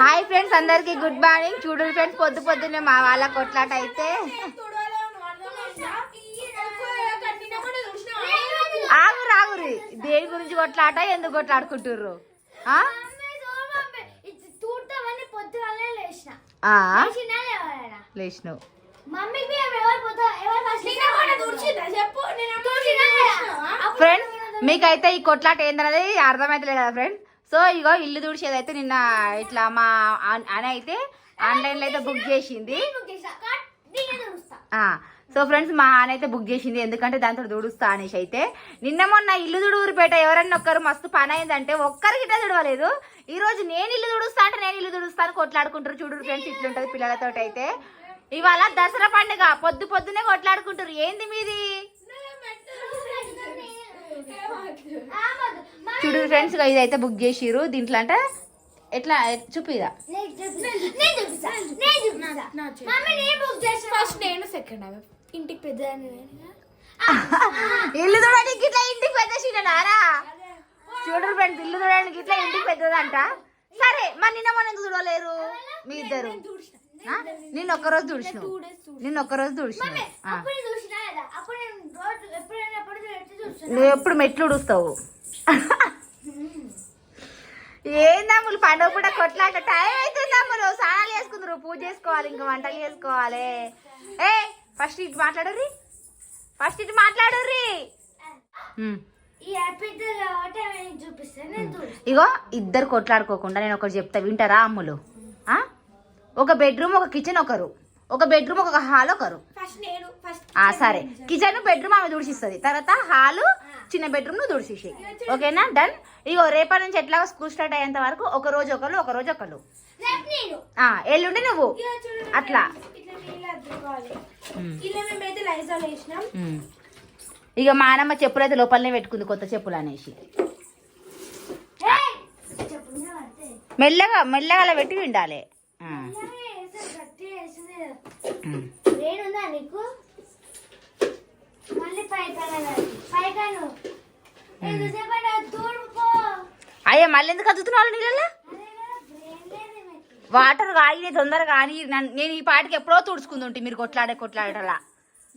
Hi friends అందరికి good morning. చూడు friends పొద్దు పొద్దున్నే మా వాళ్ళ కొట్లాట అయితే. ఆగురు ఆగురు దేని గురించి కొట్లాట ఎందుకు కొట్లాడుకుంటుర్రు? లేచినావు. ఫ్రెండ్స్ మీకైతే ఈ కొట్లాట ఏందనేది అర్థమైతలేదు కదా ఫ్రెండ్? సో ఇగో ఇల్లు తుడిచేది అయితే నిన్న ఇట్లా మా అన్- అయితే ఆన్లైన్లో అయితే బుక్ చేసింది. సో ఫ్రెండ్స్ మా ఆయన అయితే బుక్ చేసింది ఎందుకంటే దాంతో దుడుస్తా అనేసి అయితే. నిన్న మొన్న ఇల్లు దుడుగురిపేట ఎవరన్నా ఒక్కరు మస్తు పని అయిందంటే ఒక్కరికి ఇట్లా దుడవలేదు ఈ రోజు నేను ఇల్లు దుడుస్తా అంటే నేను ఇల్లు దుడుస్తాను కొట్లాడుకుంటారు. చూడు ఫ్రెండ్స్ ఇట్లుంటది పిల్లలతో అయితే. ఇవాళ దసరా పండుగ పొద్దు పొద్దునే కొట్లాడుకుంటారు. ఏంది మీది? చూడు ఫ్రెండ్స్ ఇది అయితే బుక్ చేసిర్రు. దీంట్లో అంటే ఎట్లా చూపిదా ఫస్ట్ నేను సెకండ్ అవి ఇంటికి పెద్ద ఇల్లు చూడడానికి ఇట్లా ఇంటికి పెద్ద సీట్ నారా చూడు ఫ్రెండ్స్ ఇల్లు చూడడానికి ఇట్లా ఇంటికి పెద్దదంట. సరే మరి నిన్న మొన్న ఎందుకు చూడలేరు? మీ ఇద్దరు? నిన్న ఒక్కరోజు తుడిచినావు నిన్న ఒక్కరోజు రోజు నువ్వు ఎప్పుడు మెట్లు ఉడుస్తావు? ఏందమ్ములు పండుగ పూట కొట్లాట టైం అవుతుంది అమ్ములు స్నానాలు చేసుకుందరు పూజ చేసుకోవాలి ఇంకా వంటలు చేసుకోవాలి. ఏ ఫస్ట్ ఇటు మాట్లాడరు ఫస్ట్ ఇటు మాట్లాడరు ఈ హ్యాపీతో కాబట్టి అవి చూపిస్తాను నేను చూసి ఇగో ఇద్దరు కొట్లాడుకోకుండా నేను ఒకటి చెప్తా వింటారా అమ్ములు? ఆ? ఒక బెడ్రూమ్ ఒక కిచెన్ ఒకరు. ఒక బెడ్రూమ్ ఒక హాల్ ఒకరు. ఫస్ట్ నేను ఫస్ట్ ఆ సరే. కిచెన్ బెడ్రూమ్ ఆమె దుడిసిస్తుంది తర్వాత హాలు చిన్న బెడ్రూమ్ నువ్వు దుడిసేసి ఓకేనా? డన్ ఇగో రేపటి నుంచి ఎట్లా స్కూల్ స్టార్ట్ అయ్యేంత వరకు ఒక రోజు ఒకరు ఒక రోజు ఆ ఎల్లుండి నువ్వు. అట్లా. ఇక మా నాన్నమ్మ చెప్పులు అయితే లోపలనే పెట్టుకుంది కొత్త చెప్పులు అనేసి. మెల్లగా మెల్లగా అలా పెట్టి ఉండాలి అయ్యా మళ్ళీ ఎందుకు అద్దుతున్నావు నీళ్ళల్లో. వాటర్ కాగి తొందరగా కానీ నేను ఈ పాటికి ఎప్పుడో తుడుచుకుంది మీరు కొట్లాడే కొట్లాడలా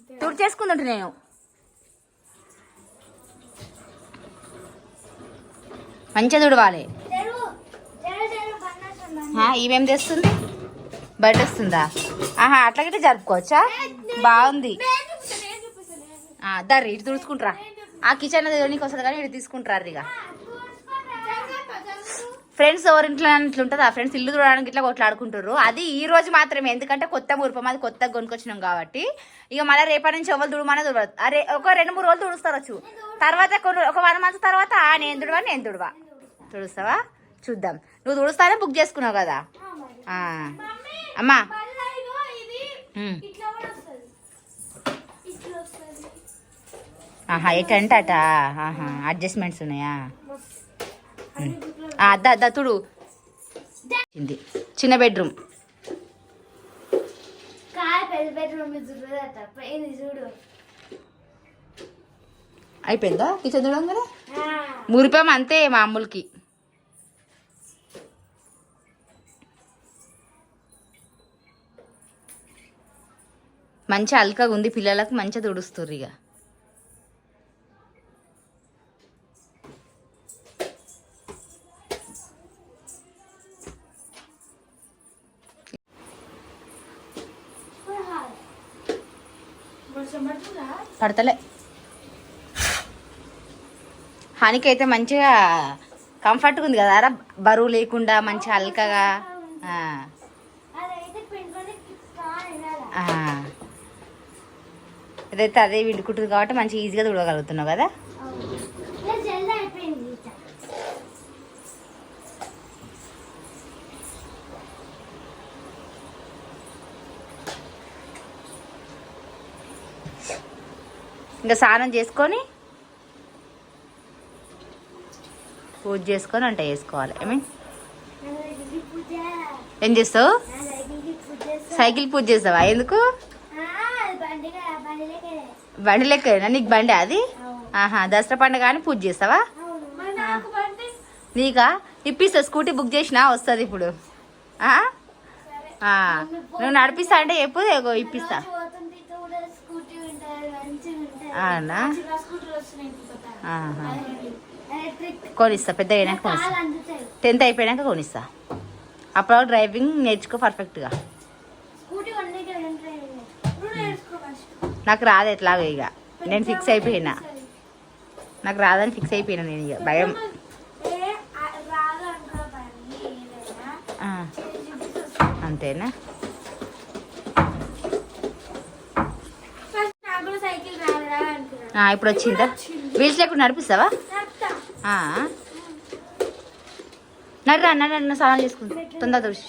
తుడిచేసుకుంది నేను. మంచిగా తుడవాలి. ఈమెం తెస్తుంది? బయట వస్తుందా? ఆహా అట్లా గిట్ట జరుపుకోవచ్చా బాగుంది. దర్రి ఇటు తుడుచుకుంటారా. ఆ కిచెన్ నీకు వస్తుంది కానీ ఇటు తీసుకుంటారు ఇక. ఫ్రెండ్స్ ఎవరింట్లో ఇట్లా ఉంటుంది ఆ ఫ్రెండ్స్ ఇల్లు చూడడానికి ఇట్లా కొట్లాడుకుంటారు. అది ఈ రోజు మాత్రమే ఎందుకంటే కొత్త మురుపం అది కొత్తగా కొనుక్కొచ్చినాం కాబట్టి. ఇక మళ్ళీ రేపటి నుంచి ఎవరు దుడమనే దుడవదు అరే ఒక రెండు మూడు రోజులు తుడుస్తారు తర్వాత కొన్ని ఒక వన్ మంత్ తర్వాత ఆ నేను దుడవా నేను దుడవా తుడుస్తావా? చూద్దాం. నువ్వు తుడుస్తానే బుక్ చేసుకున్నావు కదా. అమ్మా. ఆహా ఎటంటే అట ఆహా అడ్జస్ట్మెంట్స్ ఉన్నాయా? అద్దా అద్దా తుడు. చిన్న బెడ్రూమ్ అయిపోయిందా? కిచెన్ చూడంగానే మురిపాం అంతే మామూలుకి. మంచి అల్కగా ఉంది పిల్లలకు మంచిగా తుడుస్తారు ఇక. పడతలే. హానికి అయితే మంచిగా కంఫర్ట్గా ఉంది కదా బరువు లేకుండా వినాలా ఆ. ఇదైతే అదే విండుకుంటుంది కాబట్టి మంచిగా ఈజీగా తుడగలుగుతున్నావు కదా? ఇంకా స్నానం చేసుకొని పూజ చేసుకొని వంట చేసుకోవాలి. ఐ మీన్ ఏం చేస్తావు? సైకిల్ పూజ చేస్తావా? ఎందుకు? బండి లెక్కనా లెక్క నీకు బండి అది? ఆహా దసరా పండుగ కానీ పూజ చేస్తావా? నీకా? ఇప్పిస్తా స్కూటీ బుక్ చేసినా వస్తుంది ఇప్పుడు. నువ్వు నడిపిస్తా అంటే ఎప్పుడు ఇప్పిస్తా. అవునా? కొనిస్తా పెద్ద అయినాక కొనిస్తా. టెన్త్ అయిపోయాక కొనిస్తా. అప్పుడు డ్రైవింగ్ నేర్చుకో పర్ఫెక్ట్గా. నాకు రాదు ఎట్లాగో ఇక. నేను ఫిక్స్ అయిపోయినా. నాకు రాదని ఫిక్స్ అయిపోయినా నేను ఇక. భయం. అంతేనా ఫస్ట్ నాకు కూడా సైకిల్ రాదురా అనుకున్నా ఆ, ఇప్పుడు వచ్చిందా? వీల్స్ లేకుండా నడిపిస్తావా? చెప్తా ఆ. సాధన నడు చేసుకుంటా. తొందర తుడిచి